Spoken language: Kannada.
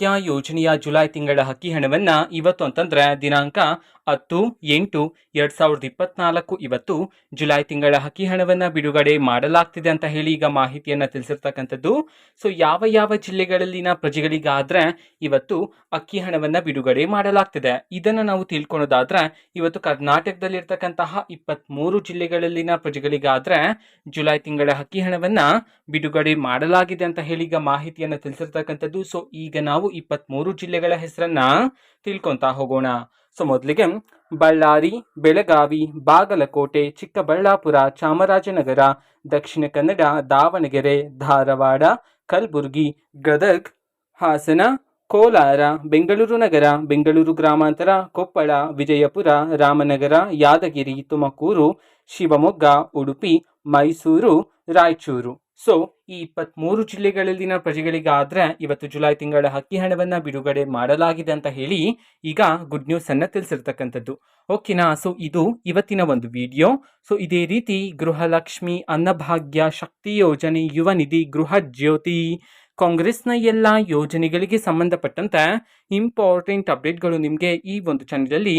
ಯೋಜನೆಯ ಜುಲೈ ತಿಂಗಳ ಹಕ್ಕಿ ಹಣವನ್ನ ಇವತ್ತು ಅಂತಂದ್ರೆ ದಿನಾಂಕ ಹತ್ತು, ಎಂಟು, ಎರಡು ಸಾವಿರದ ಇಪ್ಪತ್ನಾಲ್ಕು ಇವತ್ತು ಜುಲೈ ತಿಂಗಳ ಹಕ್ಕಿ ಹಣವನ್ನು ಬಿಡುಗಡೆ ಮಾಡಲಾಗ್ತಿದೆ ಅಂತ ಹೇಳಿ ಈಗ ಮಾಹಿತಿಯನ್ನು ತಿಳಿಸಿರ್ತಕ್ಕಂಥದ್ದು. ಸೊ ಯಾವ ಯಾವ ಜಿಲ್ಲೆಗಳಲ್ಲಿನ ಪ್ರಜೆಗಳಿಗಾದ್ರೆ ಇವತ್ತು ಅಕ್ಕಿ ಹಣವನ್ನು ಬಿಡುಗಡೆ ಮಾಡಲಾಗ್ತಿದೆ. ಇದನ್ನು ನಾವು ತಿಳ್ಕೊಳೋದಾದ್ರೆ ಇವತ್ತು ಕರ್ನಾಟಕದಲ್ಲಿರ್ತಕ್ಕಂತಹ ಇಪ್ಪತ್ತ್ ಮೂರು ಜಿಲ್ಲೆಗಳಲ್ಲಿನ ಪ್ರಜೆಗಳಿಗಾದ್ರೆ ಜುಲೈ ತಿಂಗಳ ಹಕ್ಕಿ ಹಣವನ್ನು ಬಿಡುಗಡೆ ಮಾಡಲಾಗಿದೆ ಅಂತ ಹೇಳಿ ಈಗ ಮಾಹಿತಿಯನ್ನು ತಿಳಿಸಿರ್ತಕ್ಕಂಥದ್ದು. ಸೊ ಈಗ ನಾವು ಇಪ್ಪತ್ತ್ ಮೂರು ಜಿಲ್ಲೆಗಳ ಹೆಸರನ್ನ ತಿಳ್ಕೊತಾ ಹೋಗೋಣ. ಸೊ ಮೊದಲಿಗೆ ಬಳ್ಳಾರಿ, ಬೆಳಗಾವಿ, ಬಾಗಲಕೋಟೆ, ಚಿಕ್ಕಬಳ್ಳಾಪುರ, ಚಾಮರಾಜನಗರ, ದಕ್ಷಿಣ ಕನ್ನಡ, ದಾವಣಗೆರೆ, ಧಾರವಾಡ, ಕಲಬುರಗಿ, ಗದಗ್, ಹಾಸನ, ಕೋಲಾರ, ಬೆಂಗಳೂರು ನಗರ, ಬೆಂಗಳೂರು ಗ್ರಾಮಾಂತರ, ಕೊಪ್ಪಳ, ವಿಜಯಪುರ, ರಾಮನಗರ, ಯಾದಗಿರಿ, ತುಮಕೂರು, ಶಿವಮೊಗ್ಗ, ಉಡುಪಿ, ಮೈಸೂರು, ರಾಯಚೂರು. ಸೊ ಈ ಇಪ್ಪತ್ತ್ಮೂರು ಜಿಲ್ಲೆಗಳಲ್ಲಿನ ಪ್ರಜೆಗಳಿಗಾದ್ರೆ ಇವತ್ತು ಜುಲೈ ತಿಂಗಳ ಹಕ್ಕಿ ಹಣವನ್ನ ಬಿಡುಗಡೆ ಮಾಡಲಾಗಿದೆ ಅಂತ ಹೇಳಿ ಈಗ ಗುಡ್ ನ್ಯೂಸ್ ಅನ್ನ ತಿಳಿಸಿರ್ತಕ್ಕಂಥದ್ದು. ಓಕೆನಾ ಸೊ ಇದು ಇವತ್ತಿನ ಒಂದು ವಿಡಿಯೋ ಸೊ ಇದೇ ರೀತಿ ಗೃಹಲಕ್ಷ್ಮಿ ಅನ್ನಭಾಗ್ಯ ಶಕ್ತಿ ಯೋಜನೆ, ಯುವ ನಿಧಿ, ಗೃಹ ಜ್ಯೋತಿ, ಕಾಂಗ್ರೆಸ್ನ ಎಲ್ಲ ಯೋಜನೆಗಳಿಗೆ ಸಂಬಂಧಪಟ್ಟಂತೆ ಇಂಪಾರ್ಟೆಂಟ್ ಅಪ್ಡೇಟ್ಗಳು ನಿಮಗೆ ಈ ಒಂದು ಚಾನಲಲ್ಲಿ